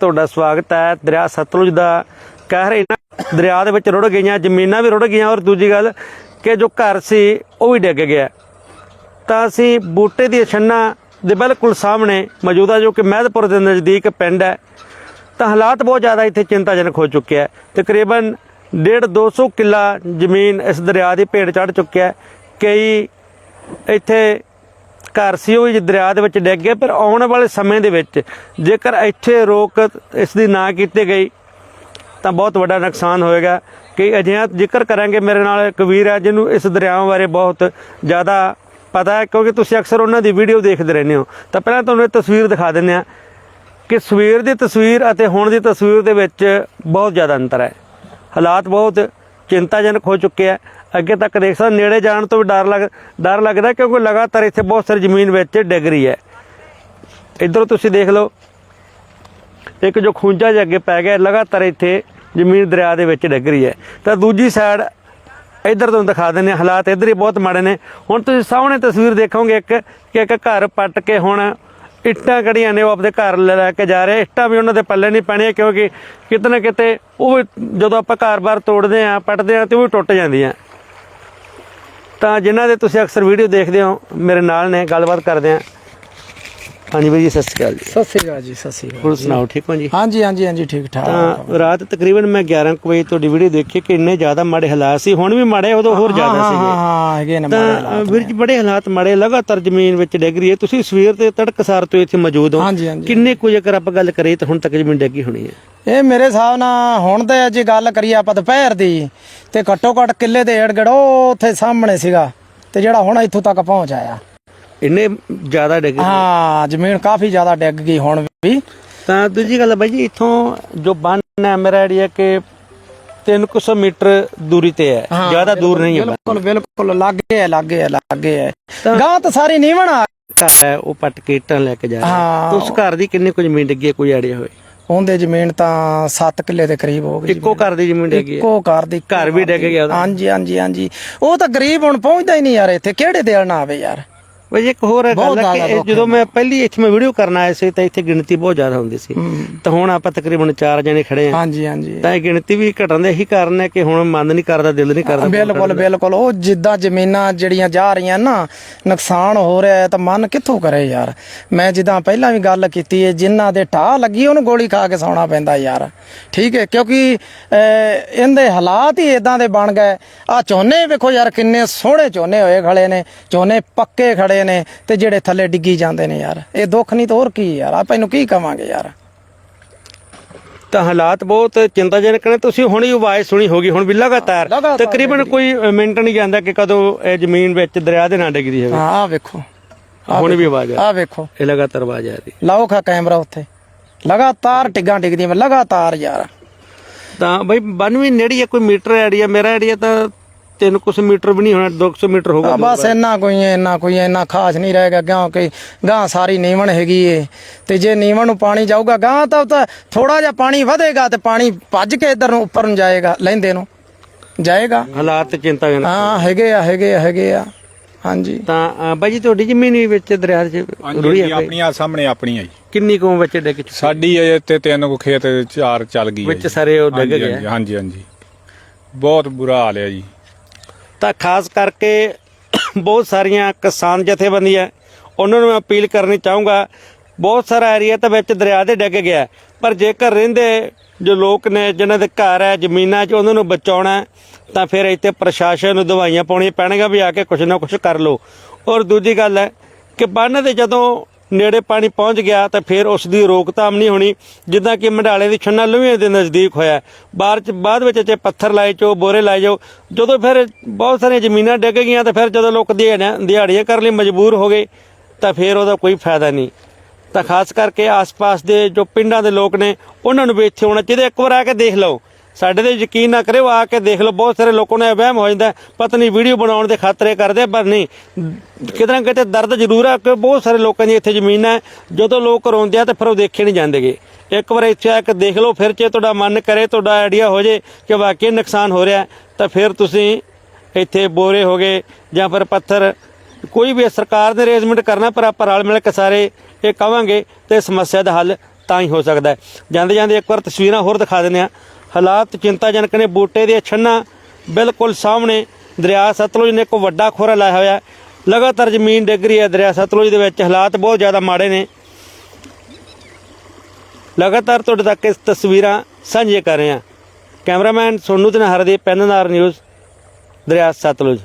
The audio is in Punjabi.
ਤੁਹਾਡਾ ਸਵਾਗਤ ਹੈ ਦਰਿਆ ਸਤਲੁਜ ਦਾ। ਕਹਿਰ ਇਹਨਾਂ ਦਰਿਆ ਦੇ ਵਿੱਚ ਰੁੜ ਗਈਆਂ, ਜ਼ਮੀਨਾਂ ਵੀ ਰੁੜ ਗਈਆਂ ਔਰ ਦੂਜੀ ਗੱਲ ਕਿ ਜੋ ਘਰ ਸੀ ਉਹ ਵੀ ਡਿੱਗ ਗਿਆ। ਤਾਂ ਅਸੀਂ ਬੂਟੇ ਦੀ ਛੰਨਾ ਦੇ ਬਿਲਕੁਲ ਸਾਹਮਣੇ ਮੌਜੂਦਾ ਜੋ ਕਿ ਮਹਿਦਪੁਰ ਦੇ ਨਜ਼ਦੀਕ ਪਿੰਡ ਹੈ। ਤਾਂ ਹਾਲਾਤ ਬਹੁਤ ਜ਼ਿਆਦਾ ਇੱਥੇ ਚਿੰਤਾਜਨਕ ਹੋ ਚੁੱਕਿਆ ਹੈ। ਤਕਰੀਬਨ 1.5 200 ਕਿੱਲਾ ਜ਼ਮੀਨ ਇਸ ਦਰਿਆ ਦੀ ਭੇਟ ਚੜ ਚੁੱਕਿਆ ਹੈ। ਕਈ ਇੱਥੇ ਘਰ ਸੀ ਉਹ ਵੀ ਦਰਿਆ ਦੇ ਵਿੱਚ ਡਿੱਗ ਗਿਆ ਪਰ ਆਉਣ ਵਾਲੇ ਸਮੇਂ ਦੇ ਵਿੱਚ ਜੇਕਰ ਇੱਥੇ ਰੋਕ ਇਸ ਦੀ ਨਾ ਕੀਤੀ ਗਈ, ਤਾਂ ਬਹੁਤ ਵੱਡਾ ਨੁਕਸਾਨ ਹੋਏਗਾ ਕਿ ਅਜਿਹਾ ਜ਼ਿਕਰ ਕਰਾਂਗੇ ਮੇਰੇ ਨਾਲ ਇੱਕ ਵੀਰ ਹੈ ਜਿਹਨੂੰ ਇਸ ਦਰਿਆਵਾਂ ਬਾਰੇ ਬਹੁਤ ਜ਼ਿਆਦਾ ਪਤਾ ਹੈ, ਕਿਉਂਕਿ ਤੁਸੀਂ ਅਕਸਰ ਉਹਨਾਂ ਦੀ ਵੀਡੀਓ ਦੇਖਦੇ ਰਹਿੰਦੇ ਹੋ। ਤਾਂ ਪਹਿਲਾਂ ਤੁਹਾਨੂੰ ਇਹ ਤਸਵੀਰ ਦਿਖਾ ਦਿੰਦੇ ਆ ਕਿ ਸਵੇਰ ਦੀ ਤਸਵੀਰ ਅਤੇ ਹੁਣ ਦੀ ਤਸਵੀਰ ਦੇ ਵਿੱਚ ਬਹੁਤ ਜ਼ਿਆਦਾ ਅੰਤਰ ਹੈ। ਹਾਲਾਤ ਬਹੁਤ ਚਿੰਤਾਜਨਕ ਹੋ ਚੁੱਕਿਆ ਅੱਗੇ ਤੱਕ ਦੇਖ ਸਕਦੇ ਨੇੜੇ ਜਾਣ ਤੋਂ ਵੀ ਡਰ ਲੱਗ, ਡਰ ਲੱਗਦਾ ਕਿਉਂਕਿ ਲਗਾਤਾਰ ਇੱਥੇ ਬਹੁਤ ਸਾਰੀ ਜ਼ਮੀਨ ਵਿੱਚ ਡਿੱਗ ਰਹੀ ਹੈ। ਇੱਧਰੋਂ ਤੁਸੀਂ ਦੇਖ ਲਓ, ਇੱਕ ਜੋ ਖੂੰਜਾ ਜਿਹਾ ਅੱਗੇ ਪੈ ਗਿਆ, ਲਗਾਤਾਰ ਇੱਥੇ ਜ਼ਮੀਨ ਦਰਿਆ ਦੇ ਵਿੱਚ ਡਿੱਗ ਰਹੀ ਹੈ। ਤਾਂ ਦੂਜੀ ਸਾਈਡ ਇੱਧਰ ਤੁਹਾਨੂੰ ਦਿਖਾ ਦਿੰਦੇ ਹਾਲਾਤ ਇੱਧਰ ਹੀ ਬਹੁਤ ਮਾੜੇ ਨੇ। ਹੁਣ ਤੁਸੀਂ ਸਾਹਮਣੇ ਤਸਵੀਰ ਦੇਖੋਗੇ ਇੱਕ, ਕਿ ਇੱਕ ਘਰ ਪੱਟ ਕੇ ਹੁਣ ਇੱਟਾਂ ਕੜੀਆਂ ਨੇ ਉਹ ਆਪਣੇ ਘਰ ਲੈ ਕੇ ਜਾ ਰਹੇ। ਇੱਟਾਂ ਵੀ ਉਹਨਾਂ ਦੇ ਪੱਲੇ ਨਹੀਂ ਪੈਣੀਆਂ ਕਿਉਂਕਿ ਕਿਤੇ ਨਾ ਕਿਤੇ ਉਹ ਵੀ ਜਦੋਂ ਆਪਾਂ ਘਰ-ਬਾਰ ਤੋੜਦੇ ਆ ਪੱਟਦੇ ਆ ਤੇ ਉਹ ਵੀ ਟੁੱਟ ਜਾਂਦੀਆਂ। ਤਾਂ ਜਿਨ੍ਹਾਂ ਦੇ ਤੁਸੀਂ ਅਕਸਰ ਵੀਡੀਓ ਦੇਖਦੇ ਹੋ, ਮੇਰੇ ਨਾਲ ਨੇ, ਗੱਲਬਾਤ ਕਰਦੇ ਆ ਹਾਂਜੀ ਬਾਈ ਜੀ ਸਤਿ ਸ਼੍ਰੀ ਅਕਾਲ ਜੀ। ਸਤਿ ਸ੍ਰੀ ਅਕਾਲ ਜੀ ਸਤਿ ਸ੍ਰੀ ਅਕਾਲ ਹੋਰ ਸੁਣਾਓ ਠੀਕ ਹੋ ਜੀ? ਹਾਂਜੀ ਹਾਂਜੀ ਹਾਂਜੀ ਠੀਕ ਠਾਕ। ਤਾਂ ਰਾਤ ਤਕਰੀਬਨ ਮੈਂ 11 ਕੁ ਵਜੇ ਤੁਹਾਡੀ ਵੀਡੀਓ ਦੇਖੀ ਕਿ ਇੰਨੇ ਜ਼ਿਆਦਾ ਮਾੜੇ ਹਾਲਾਤ ਸੀ ਹੁਣ ਵੀ ਮਾੜੇ ਉਦੋਂ ਹੋਰ ਜ਼ਿਆਦਾ ਹਾਂ ਸੀ ਹਾਂ ਹਾਂ ਹੈਗੇ ਨੇ ਮਾੜੇ ਤਾਂ। ਵੀਰ ਜੀ ਬੜੇ ਹਾਲਾਤ ਮਾੜੇ ਲਗਾਤਾਰ ਜ਼ਮੀਨ ਵਿੱਚ ਡਿੱਗ ਰਹੀ ਹੈ। ਤੁਸੀਂ ਸਵੇਰ ਤੇ ਤੜਕਸਾਰ ਤੋਂ ਇੱਥੇ ਮੌਜੂਦ ਹੋ। ਹਾਂਜੀ ਹਾਂਜੀ। ਕਿੰਨੇ ਕੁ ਜੇਕਰ ਆਪਾਂ ਗੱਲ ਕਰੀਏ ਤਾਂ ਹੁਣ ਤੱਕ ਜ਼ਮੀਨ ਡਿੱਗੀ ਹੋਣੀ ਹੈ? ਇਹ ਮੇਰੇ ਹਿਸਾਬ ਨਾਲ ਹੁਣ ਤੇ ਜੇ ਗੱਲ ਕਰੀਏ ਆਪਾਂ ਦੁਪਹਿਰ ਦੀ ਤੇ ਘੱਟੋ ਘੱਟ ਕਿੱਲੇ ਦੇ ਏੜ ਗੜੋ ਉੱਥੇ ਸਾਹਮਣੇ ਸੀਗਾ ਤੇ ਜਿਹੜਾ ਹੁਣ ਇੱਥੋਂ ਤੱਕ ਪਹੁੰਚ ਆਇਆ। ਇੰਨੇ ਜ਼ਿਆਦਾ ਡਿੱਗ ਹਾਂ ਜ਼ਮੀਨ ਕਾਫੀ ਜ਼ਿਆਦਾ ਡਿੱਗ ਗਈ ਹੁਣ ਵੀ। ਤਾਂ ਦੂਜੀ ਗੱਲ ਬਾਈ ਜੀ ਇੱਥੋਂ ਜੋ ਬੰਨ ਹੈ ਮੇਰਾ ਆਈਡੀਆ ਕਿ 300 ਮੀਟਰ ਦੂਰੀ ਤੇ ਹੈ। ਜ਼ਿਆਦਾ ਦੂਰ ਨਹੀਂ ਹੈ। ਬਿਲਕੁਲ ਬਿਲਕੁਲ ਲੱਗੇ ਹੈ ਲੱਗੇ ਹੈ ਲੱਗੇ ਹੈ। ਗਾਂ ਤਾਂ ਸਾਰੀ ਨੀਵਣ ਆ ਘਰ ਹੈ ਉਹ ਪੱਟ ਕੇ ਇੱਟਾਂ ਲੈ ਕੇ ਜਾ ਰਿਹਾ। ਹਾਂ। ਉਸ ਘਰ ਦੀ ਕਿੰਨੀ ਕੁ ਜ਼ਮੀਨ ਡਿੱਗੀ ਕੋਈ ਆਈਡੀਆ ਹੋਵੇ ਉਹਦੇ ਜ਼ਮੀਨ ਤਾਂ 7 ਕਿੱਲੇ ਦੇ ਕਰੀਬ ਹੋ ਗਈ ਇੱਕੋ ਘਰ ਦੀ ਜ਼ਮੀਨ ਡਿੱਗੀ ਇੱਕੋ ਘਰ ਦੀ ਘਰ ਵੀ ਡਿੱਗ ਗਿਆ ਹਾਂਜੀ ਹਾਂਜੀ ਹਾਂਜੀ। ਉਹ ਤਾਂ ਗਰੀਬ ਹੁਣ ਪਹੁੰਚਦਾ ਹੀ ਨਹੀਂ ਯਾਰ ਇੱਥੇ। ਕਿਹੜੇ ਦੇਣ ਨਾ ਆਵੇ ਯਾਰ? ਵਈ ਇੱਕ ਹੋਰ ਬਹੁਤ ਗੱਲ ਹੈ ਕਿ ਜਦੋਂ ਮੈਂ ਪਹਿਲੀ ਇੱਥੇ ਮੈਂ ਵੀਡੀਓ ਕਰਨ ਆਇਆ ਸੀ ਤਾਂ ਇੱਥੇ ਗਿਣਤੀ ਬਹੁਤ ਜ਼ਿਆਦਾ ਹੁੰਦੀ ਸੀ। ਤਾਂ ਹੁਣ ਆਪਾਂ ਤਕਰੀਬਨ 4 ਜਣੇ ਖੜੇ ਆ। ਹਾਂਜੀ ਹਾਂਜੀ। ਤਾਂ ਇਹ ਗਿਣਤੀ ਵੀ ਘਟਣ ਦੇ ਇਹੀ ਕਾਰਨ ਹੈ ਕਿ ਹੁਣ ਮਨ ਨਹੀਂ ਕਰਦਾ ਦਿਲ ਨਹੀਂ ਕਰਦਾ ਬਿਲਕੁਲ ਬਿਲਕੁਲ। ਉਹ ਜਿੱਦਾਂ ਜ਼ਮੀਨਾਂ ਜਿਹੜੀਆਂ ਜਾ ਰਹੀਆਂ ਨਾ ਨੁਕਸਾਨ ਹੋ ਰਿਹਾ ਹੈ ਤਾਂ ਮਨ ਕਿੱਥੋਂ ਕਰੇ ਯਾਰ? ਮੈਂ ਜਿੱਦਾਂ ਪਹਿਲਾਂ ਵੀ ਗੱਲ ਕੀਤੀ ਹੈ ਜਿਨ੍ਹਾਂ ਦੇ ਢਾਹ ਲੱਗੀ ਉਹਨੂੰ ਗੋਲੀ ਖਾ ਕੇ ਸੌਣਾ ਪੈਂਦਾ ਯਾਰ। ਠੀਕ ਹੈ ਕਿਉਂਕਿ ਇਹਦੇ ਹਾਲਾਤ ਹੀ ਇਦਾਂ ਦੇ ਬਣ ਗਏ। ਆ ਝੋਨੇ ਵੇਖੋ ਯਾਰ ਕਿੰਨੇ ਸੋਹਣੇ ਝੋਨੇ ਹੋਏ ਖੜੇ ਨੇ। ਝੋਨੇ ਪੱਕੇ ਖੜੇ ਨੇ ਤੇ ਜਿਹੜੇ ਥੱਲੇ ਡਿੱਗੀ ਜਾਂਦੇ ਨੇ ਯਾਰ। ਇਹ ਦੁੱਖ ਨਹੀਂ ਤਾਂ ਹੋਰ ਕੀ ਯਾਰ ਆਪਾਂ ਇਹਨੂੰ ਕੀ ਕਵਾਂਗੇ ਯਾਰ? ਤਾਂ ਹਾਲਾਤ ਬਹੁਤ ਚਿੰਤਾਜਨਕ ਨੇ। ਤੁਸੀਂ ਹੁਣ ਹੀ ਆਵਾਜ਼ ਸੁਣੀ ਹੋਗੀ ਹੁਣ ਵੀ ਲਗਾਤਾਰ। ਤਕਰੀਬਨ ਕੋਈ ਮਿੰਟ ਨਹੀਂ ਜਾਂਦਾ ਕਿ ਕਦੋਂ ਇਹ ਜ਼ਮੀਨ ਵਿੱਚ ਦਰਿਆ ਦੇ ਨਾਲ ਡਿੱਗਦੀ ਹੋਵੇ। ਹਾਂ ਵੇਖੋ। ਹੁਣ ਵੀ ਆਵਾਜ਼ ਆ ਵੇਖੋ। ਇਹ ਲਗਾਤਾਰ ਆਵਾਜ਼ ਆ ਰਹੀ। ਲਾਓ ਖਾ ਕੈਮਰਾ ਉੱਥੇ। ਲਗਾਤਾਰ ਟਿੱਗਾਂ ਡਿੱਗਦੀਆਂ ਮੈਂ ਲਗਾਤਾਰ ਯਾਰ। ਤਾਂ ਬਈ 92 ਨੇੜੀ ਹੈ ਕੋਈ ਮੀਟਰ ਆਈਡੀਆ ਮੇਰਾ ਆਈਡੀਆ ਤਾਂ 3 ਕੁਛ ਮੀਟਰ ਵੀ ਨਹੀਂ ਹੋਣਾ 200 ਮੀਟਰ ਹੋਊਗਾ ਆ ਬਸ ਇੰਨਾ ਕੋਈ ਇੰਨਾ ਕੋਈ ਇੰਨਾ ਖਾਸ ਨਹੀਂ ਰਹੇਗਾ ਕਿਉਂਕਿ ਗਾਂ ਸਾਰੀ ਨੀਵਣ ਹੈਗੀ ਏ। ਤੇ ਜੇ ਨੀਵਣ ਨੂੰ ਪਾਣੀ ਜਾਊਗਾ ਗਾਂ ਤਾਂ ਤਾਂ ਥੋੜਾ ਜਿਹਾ ਪਾਣੀ ਵਧੇਗਾ ਤੇ ਪਾਣੀ ਭੱਜ ਕੇ ਇਧਰ ਨੂੰ ਉੱਪਰ ਨੂੰ ਜਾਏਗਾ ਲੈਂਦੇ ਨੂੰ। ਜਾਏਗਾ। ਹਾਲਾਤ ਚਿੰਤਾਜਨਕ ਹਾਂ ਹੈਗੇ ਆ ਹੈਗੇ ਆ ਹੈਗੇ ਆ। ਹਾਂਜੀ। ਤਾਂ ਬਾਈ ਜੀ ਤੁਹਾਡੀ ਜ਼ਮੀਨ ਵੀ ਵਿੱਚ ਦਰਿਆ ਦੇ ਰੁੜੀ ਹਾਂਜੀ ਹੈ ਆਪਣੀਆਂ ਸਾਹਮਣੇ ਆਪਣੀਆਂ ਜੀ। ਕਿੰਨੀ ਕੁ ਵਿੱਚ ਡਿੱਗ ਚੁੱਕੀ? ਸਾਡੀ ਅਜੇ ਤੇ ਤਿੰਨ ਕੁ ਖੇਤ ਚਾਰ ਚੱਲ ਗਈ ਵਿੱਚ। ਸਾਰੇ ਉਹ ਡਿੱਗ ਗਏ ਹਾਂਜੀ, ਹਾਂਜੀ ਹਾਂਜੀ। ਬਹੁਤ ਬੁਰਾ ਹਾਲ ਹੈ ਜੀ। ਤਾਂ ਖਾਸ ਕਰਕੇ ਬਹੁਤ ਸਾਰੀਆਂ ਕਿਸਾਨ ਜਥੇਬੰਦੀਆਂ ਉਹਨਾਂ ਨੂੰ ਮੈਂ ਅਪੀਲ ਕਰਨੀ ਚਾਹੂੰਗਾ, ਬਹੁਤ ਸਾਰਾ ਏਰੀਆ ਤਾਂ ਵਿੱਚ ਦਰਿਆ ਦੇ ਡਿੱਗ ਗਿਆ ਪਰ ਜੇਕਰ ਰਹਿੰਦੇ ਜੋ ਲੋਕ ਨੇ, ਜਿਨ੍ਹਾਂ ਦੇ ਘਰ ਹੈ, ਜ਼ਮੀਨਾਂ 'ਚ ਉਹਨਾਂ ਨੂੰ ਬਚਾਉਣਾ ਤਾਂ ਫਿਰ ਇੱਥੇ ਪ੍ਰਸ਼ਾਸਨ ਨੂੰ ਦਵਾਈਆਂ ਪਾਉਣੀਆਂ ਪੈਣਗੀਆਂ ਵੀ ਆ ਕੇ ਕੁਝ ਨਾ ਕੁਝ ਕਰ ਲਓ। ਔਰ ਦੂਜੀ ਗੱਲ ਹੈ ਕਿ ਬੰਨ ਦੇ ਜਦੋਂ ਨੇੜੇ ਪਾਣੀ ਪਹੁੰਚ ਗਿਆ ਤਾਂ ਫਿਰ ਉਸ ਦੀ ਰੋਕਥਾਮ ਨਹੀਂ ਹੋਣੀ, ਜਿੱਦਾਂ ਕਿ ਮੰਡਾਲੇ ਦੀ ਛੰਨਾ ਲੁਹੀਆਂ ਦੇ ਨਜ਼ਦੀਕ ਹੋਇਆ। ਬਾਅਦ ਚ, ਬਾਅਦ ਵਿੱਚ ਜੇ ਪੱਥਰ ਲਾਏ, ਚੋ ਬੋਰੇ ਲਾਏ ਜਾਓ, ਜਦੋਂ ਫਿਰ ਬਹੁਤ ਸਾਰੀਆਂ ਜ਼ਮੀਨਾਂ ਡਿੱਗ ਗਈਆਂ ਤਾਂ ਫਿਰ ਜਦੋਂ ਲੋਕ ਦਿਹਾੜੀਆਂ ਦਿਹਾੜੀਆਂ ਕਰਨ ਲਈ ਮਜਬੂਰ ਹੋ ਗਏ, ਤਾਂ ਫਿਰ ਉਹਦਾ ਕੋਈ ਫਾਇਦਾ ਨਹੀਂ। ਤਾਂ ਖਾਸ ਕਰਕੇ ਆਸ-ਪਾਸ ਦੇ ਜੋ ਪਿੰਡਾਂ ਦੇ ਲੋਕ ਨੇ, ਉਹਨਾਂ ਨੂੰ ਵੀ ਇੱਥੇ ਆਉਣਾ ਚਾਹੀਦਾ। ਇੱਕ ਵਾਰ ਆ ਕੇ ਦੇਖ ਲਓ। ਸਾਡੇ ਤੇ ਯਕੀਨ ਨਾ ਕਰਿਓ, ਆ ਕੇ ਦੇਖ ਲਓ, ਬਹੁਤ ਸਾਰੇ ਲੋਕਾਂ ਨੂੰ ਇਹ ਵਹਿਮ ਹੋ ਜਾਂਦਾ ਪਤਾ ਨਹੀਂ ਵੀਡੀਓ ਬਣਾਉਣ ਦੇ ਖਾਤਰੇ ਕਰਦੇ ਪਰ ਨਹੀਂ। ਕਿਤੇ ਨਾ ਕਿਤੇ ਦਰਦ ਜ਼ਰੂਰ ਆ ਕਿ ਬਹੁਤ ਸਾਰੇ ਲੋਕਾਂ ਦੀ ਇੱਥੇ ਜ਼ਮੀਨ ਹੈ। ਜਦੋਂ ਲੋਕ ਰੋਂਦੇ ਆ ਤਾਂ ਫਿਰ ਉਹ ਦੇਖੇ ਨਹੀਂ ਜਾਂਦੇਗੇ। ਇੱਕ ਵਾਰ ਇੱਥੇ ਆ ਕੇ ਦੇਖ ਲਓ, ਫਿਰ ਜੇ ਤੁਹਾਡਾ ਮਨ ਕਰੇ, ਤੁਹਾਡਾ ਆਈਡੀਆ ਹੋ ਜੇ ਕਿ ਵਾਕਈ ਨੁਕਸਾਨ ਹੋ ਰਿਹਾ ਤਾਂ ਫਿਰ ਤੁਸੀਂ ਇੱਥੇ ਬੋਰੇ ਹੋ ਗਏ ਜਾਂ ਫਿਰ ਪੱਥਰ। ਕੋਈ ਵੀ ਸਰਕਾਰ ਨੇ ਅਰੇਂਜਮੈਂਟ ਕਰਨਾ, ਪਰ ਆਪਾਂ ਰਲ ਮਿਲ ਕੇ ਸਾਰੇ ਇਹ ਕਵਾਂਗੇ ਤੇ ਸਮੱਸਿਆ ਦਾ ਹੱਲ ਤਾਂ ਹੀ ਹੋ ਸਕਦਾ ਜਾਂਦੇ ਜਾਂਦੇ ਇੱਕ ਵਾਰ ਤਸਵੀਰਾਂ ਹੋਰ ਦਿਖਾ ਦਿੰਦੇ ਆ ਹਾਲਾਤ ਚਿੰਤਾਜਨਕ ਨੇ। ਬੂਟੇ ਦੀਆਂ ਛੰਨਾ ਬਿਲਕੁਲ ਸਾਹਮਣੇ। ਦਰਿਆ ਸਤਲੁਜ ਨੇ ਇੱਕ ਵੱਡਾ ਖੋਰਾ ਲਾਇਆ ਹੋਇਆ। ਲਗਾਤਾਰ ਜ਼ਮੀਨ ਡਿੱਗ ਰਹੀ ਹੈ। ਦਰਿਆ ਸਤਲੁਜ ਦੇ ਵਿੱਚ ਹਾਲਾਤ ਬਹੁਤ ਜ਼ਿਆਦਾ ਮਾੜੇ ਨੇ। ਲਗਾਤਾਰ ਤੁਹਾਡੇ ਤੱਕ ਇਸ ਤਸਵੀਰਾਂ ਸਾਂਝੀਆਂ ਕਰ ਰਹੇ। ਹਾਂ ਕੈਮਰਾਮੈਨ ਸੋਨੂ ਤੇ ਹਰਦੀਪ ਪੈਨਨਾਰ ਨਿਊਜ਼, ਦਰਿਆ ਸਤਲੁਜ।